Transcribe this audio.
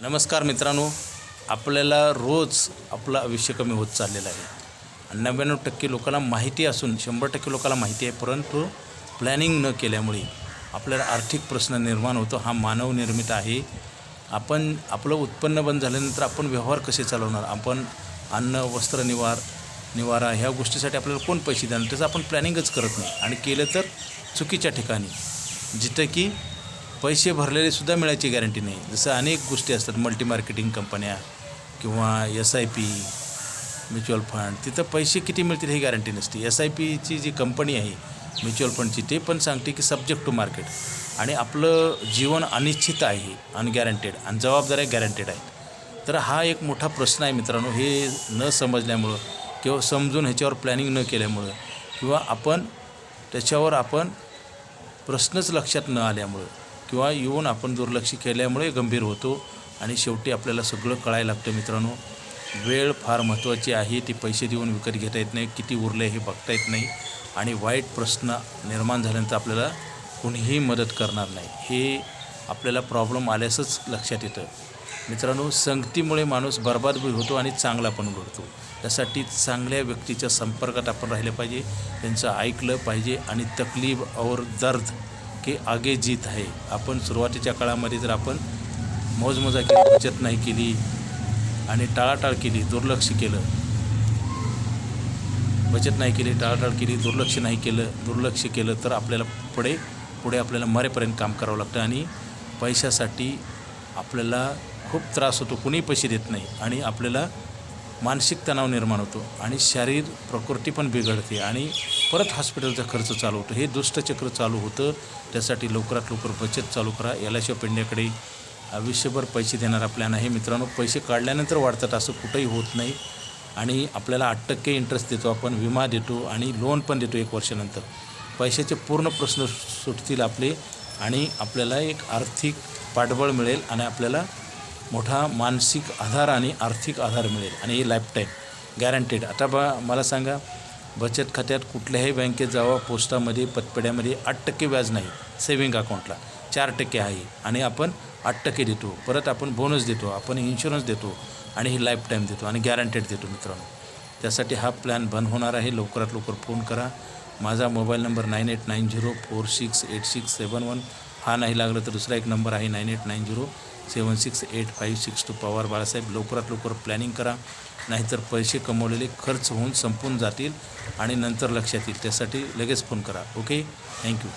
नमस्कार मित्रांनो आपल्याला रोज आपलं आयुष्य कमी होत चाललेलं आहे. आणि नव्याण्णव टक्के लोकांना माहिती असून शंभर टक्के लोकांना माहिती आहे परंतु प्लॅनिंग न केल्यामुळे आपल्याला आर्थिक प्रश्न निर्माण होतो हा मानवनिर्मित आहे. आपण आपलं उत्पन्न बंद झाल्यानंतर आपण व्यवहार कसे चालवणार? आपण अन्न वस्त्र निवार निवारा ह्या गोष्टीसाठी आपल्याला कोण पैसे देणार? त्याचं आपण प्लॅनिंगच करत नाही. आणि केलं तर चुकीच्या ठिकाणी. जिथं की पैसे भरलेले सुद्धा मिळायची गॅरंटी नाही. जसं अनेक गोष्टी असतात मल्टी मार्केटिंग कंपन्या किंवा S I P mutual fund तिथं पैसे किती मिळतील ही गॅरंटी नसते. एस आय पीची जी कंपनी आहे म्युच्युअल फंडची ते पण सांगते की सब्जेक्ट टू मार्केट आणि आपलं जीवन अनिश्चित आहे अनगॅरंटेड आणि जबाबदाऱ्या गॅरंटेड आहेत. तर हा एक मोठा प्रश्न आहे मित्रांनो हे न समजल्यामुळं किंवा समजून ह्याच्यावर प्लॅनिंग न केल्यामुळं किंवा आपण त्याच्यावर आपण प्रश्नच लक्षात न आल्यामुळं किंवा येऊन आपण दुर्लक्ष केल्यामुळे गंभीर होतो आणि शेवटी आपल्याला सगळं कळायला लागतं मित्रांनो. वेळ फार महत्त्वाची आहे ती पैसे देऊन विकत घेता येत नाही किती उरले हे बघता येत नाही आणि वाईट प्रश्न निर्माण झाल्यानंतर आपल्याला कुणीही मदत करणार नाही. हे आपल्याला प्रॉब्लेम आल्यासच लक्षात येतं. मित्रांनो संगतीमुळे माणूस बर्बाद होतो आणि चांगला पण घडतो. त्यासाठी चांगल्या व्यक्तीच्या संपर्कात आपण राहिलं पाहिजे त्यांचं ऐकलं पाहिजे आणि तकलीफ और दर्द की आगे जीत आहे. आपण सुरुवातीच्या काळामध्ये जर आपण मौजमजा केली बचत नाही केली आणि टाळाटाळ केली दुर्लक्ष केलं बचत नाही केली टाळाटाळ केली दुर्लक्ष नाही केलं दुर्लक्ष केलं तर आपल्याला पुढे पुढे आपल्याला मरेपर्यंत काम करावं लागतं आणि पैशासाठी आपल्याला खूप त्रास होतो. कुणी पैसे देत नाही आणि आपल्याला मानसिक तणाव निर्माण होतो आणि शारीर प्रकृती पण बिघडते आणि परत हॉस्पिटलचा खर्च चालू होतो. हे दुष्टचक्र चालू होतं. त्यासाठी लवकरात लवकर बचत चालू करा. यालाशिव पेंड्याकडे आयुष्यभर पैसे देणारा प्लॅन आहे. मित्रांनो पैसे काढल्यानंतर वाढतात असं कुठंही होत नाही. आणि आपल्याला आठ टक्के इंटरेस्ट देतो आपण विमा देतो आणि लोन पण देतो एक वर्षानंतर. पैशाचे पूर्ण प्रश्न सुटतील आपले आणि आपल्याला एक आर्थिक पाठबळ मिळेल आणि आपल्याला मोठा मानसिक आधार आणि आर्थिक आधार मिळेल. आणि हे लाईफटाईम गॅरंटेड आता बा मला सांगा बचत खात्यात कुठल्याही बँकेत जावा पोस्टामध्ये पतपेड्यामध्ये आठ टक्के व्याज नाही सेव्हिंग अकाउंटला चार टक्के आहे. आणि आपण आठ टक्के देतो. परत आपण बोनस देतो. आपण इन्शुरन्स देतो. आणि ही लाईफ टाईम देतो. आणि गॅरंटेड देतो मित्रांनो. त्यासाठी हा प्लॅन बंद होणार आहे. लवकरात लवकर फोन करा. माझा mobile number nine eight nine zero four six eight six seven one हा नाही लागला तर दुसरा एक नंबर आहे nine eight nine zero seven six eight five six two Pawar Balasaheb. लवकरात लवकर प्लॅनिंग करा. नाहीतर पैसे कमवलेले खर्च होऊन संपून जातील आणि नंतर लक्षात येईल. त्यासाठी लगेच फोन करा. Okay thank you